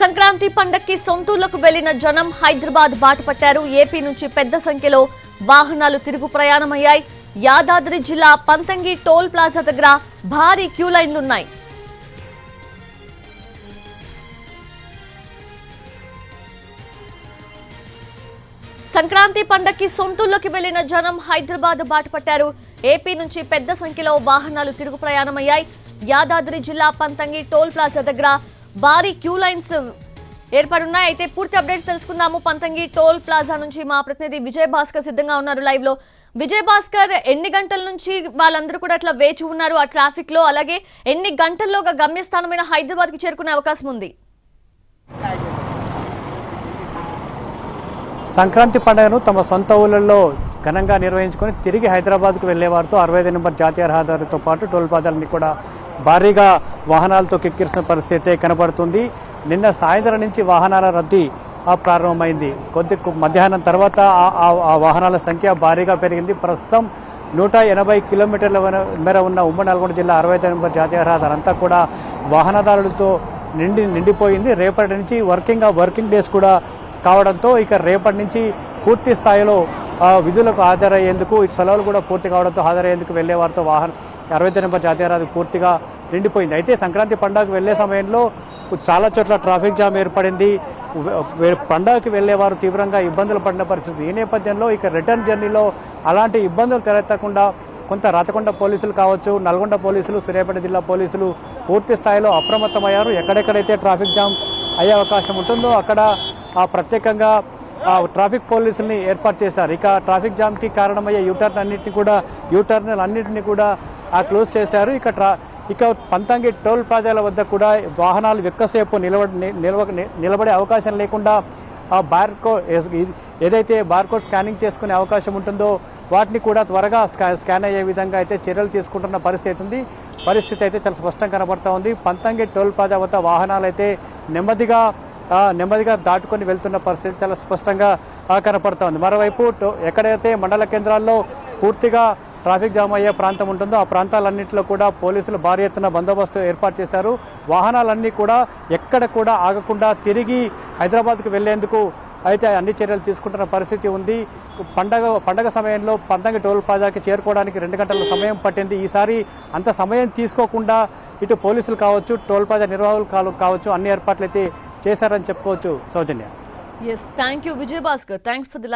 సంక్రాంతి పండక్కి సొంతూళ్ళకు వెళ్ళిన జనం హైదరాబాద్ బాట పట్టారు. ఏపీ నుంచి పెద్ద సంఖ్యలో వాహనాలు తిరుగు ప్రయాణమయ్యాయి. యాదాద్రి జిల్లా పంతంగి టోల్ ప్లాజా దగ్గర భారీ క్యూ లైన్లున్నాయి. సంక్రాంతి పండక్కి సొంతూళ్ళోకి వెళ్ళిన జనం హైదరాబాద్ బాట పట్టారు. ఏపీ నుంచి పెద్ద సంఖ్యలో వాహనాలు తిరుగు ప్రయాణమయ్యాయి. యాదాద్రి జిల్లా పంతంగి టోల్ ప్లాజా దగ్గర భారీ క్యూ లైన్స్ ఏర్పడున్నాయి. అయితే పూర్తి అప్డేట్స్ తెలుసుకుందాము. పంతంగి టోల్ ప్లాజా నుంచి మా ప్రతినిధి విజయ్ భాస్కర్ సిద్ధంగా ఉన్నారు లైవ్లో విజయ్ భాస్కర్ ఎన్ని గంటల నుంచి వాళ్ళందరూ కూడా అట్లా వేచి ఉన్నారు ఆ ట్రాఫిక్లో? అలాగే ఎన్ని గంటల్లో ఒక గమ్యస్థానమైన హైదరాబాద్కి చేరుకునే అవకాశం ఉంది? సంక్రాంతి పండుగను తమ సొంత ఊళ్ళల్లో ఘనంగా నిర్వహించుకొని తిరిగి హైదరాబాద్కు వెళ్ళే వారితో అరవై ఐదు నెంబర్ జాతీయ రహదారితో పాటు టోల్ ప్లాజాలని కూడా భారీగా వాహనాలతో కిక్కిరిసిన పరిస్థితి కనబడుతుంది. నిన్న సాయంత్రం నుంచి వాహనాల రద్దీ ప్రారంభమైంది. కొద్ది మధ్యాహ్నం తర్వాత ఆ- వాహనాల సంఖ్య భారీగా పెరిగింది. ప్రస్తుతం నూట ఎనభై కిలోమీటర్ల మేర ఉన్న ఉమ్మడి నల్గొండ జిల్లా అరవై ఐదు నెంబర్ జాతీయ రహదారి అంతా కూడా వాహనదారులతో నిండి నిండిపోయింది. రేపటి నుంచి వర్కింగ్ వర్కింగ్ డేస్ కూడా కావడంతో ఇక రేపటి నుంచి పూర్తి స్థాయిలో విధులకు హాజరయ్యేందుకు ఇటు సెలవులు కూడా పూర్తి కావడంతో హాజరయ్యేందుకు వెళ్ళే వారితో వాహన అరవై నెంబర్ జాతీయ రహదారి పూర్తిగా నిండిపోయింది. అయితే సంక్రాంతి పండుగకు వెళ్ళే సమయంలో చాలా చోట్ల ట్రాఫిక్ జామ్ ఏర్పడింది. పండగకి వెళ్ళేవారు తీవ్రంగా ఇబ్బందులు పడిన పరిస్థితి. ఈ నేపథ్యంలో ఇక రిటర్న్ జర్నీలో అలాంటి ఇబ్బందులు తలెత్తకుండా కొంత రాతకొండ పోలీసులు కావచ్చు నల్గొండ పోలీసులు సూర్యాపేట జిల్లా పోలీసులు పూర్తి స్థాయిలో అప్రమత్తమయ్యారు. ఎక్కడెక్కడైతే ట్రాఫిక్ జామ్ అయ్యే అవకాశం ఉంటుందో అక్కడ ప్రత్యేకంగా ట్రాఫిక్ పోలీసుల్ని ఏర్పాటు చేశారు. ఇక ట్రాఫిక్ జామ్కి కారణమయ్యే యూటర్న్ అన్నింటినీ కూడా యూటర్నల్ అన్నింటినీ కూడా క్లోజ్ చేశారు. ఇక ట్రా ఇక పంతంగి టోల్ ప్లాజాల వద్ద కూడా వాహనాలు ఎక్కువసేపు నిలబ నిలవ నిలబడే అవకాశం లేకుండా ఆ బార్కో ఏదైతే బార్కోడ్ స్కానింగ్ చేసుకునే అవకాశం ఉంటుందో వాటిని కూడా త్వరగా స్కా స్కాన్ అయ్యే విధంగా అయితే చర్యలు తీసుకుంటున్న పరిస్థితి ఉంది. పరిస్థితి అయితే చాలా స్పష్టంగా కనబడతా ఉంది. పంతంగి టోల్ ప్లాజా వద్ద వాహనాలు అయితే నెమ్మదిగా నెమ్మదిగా దాటుకొని వెళ్తున్న పరిస్థితి చాలా స్పష్టంగా కనపడుతోంది మరోవైపు టో- ఎక్కడైతే మండల కేంద్రాల్లో పూర్తిగా ట్రాఫిక్ జామ్ అయ్యే ప్రాంతం ఉంటుందో ఆ ప్రాంతాలన్నింటిలో కూడా పోలీసులు భారీ ఎత్తున బందోబస్తు ఏర్పాటు చేశారు. వాహనాలన్నీ కూడా ఎక్కడ కూడా ఆగకుండా తిరిగి హైదరాబాద్కు వెళ్ళేందుకు అయితే అన్ని చర్యలు తీసుకుంటున్న పరిస్థితి ఉంది. పండగ పండగ సమయంలో పంతంగి టోల్ ప్లాజాకి చేరుకోవడానికి రెండు గంటల సమయం పట్టింది. ఈసారి అంత సమయం తీసుకోకుండా ఇటు పోలీసులు కావచ్చు టోల్ ప్లాజా నిర్వాహకులు కావచ్చు అన్ని ఏర్పాట్లు అయితే చేశారని చెప్పుకోవచ్చు Soujanya. Yes thank you thanks for the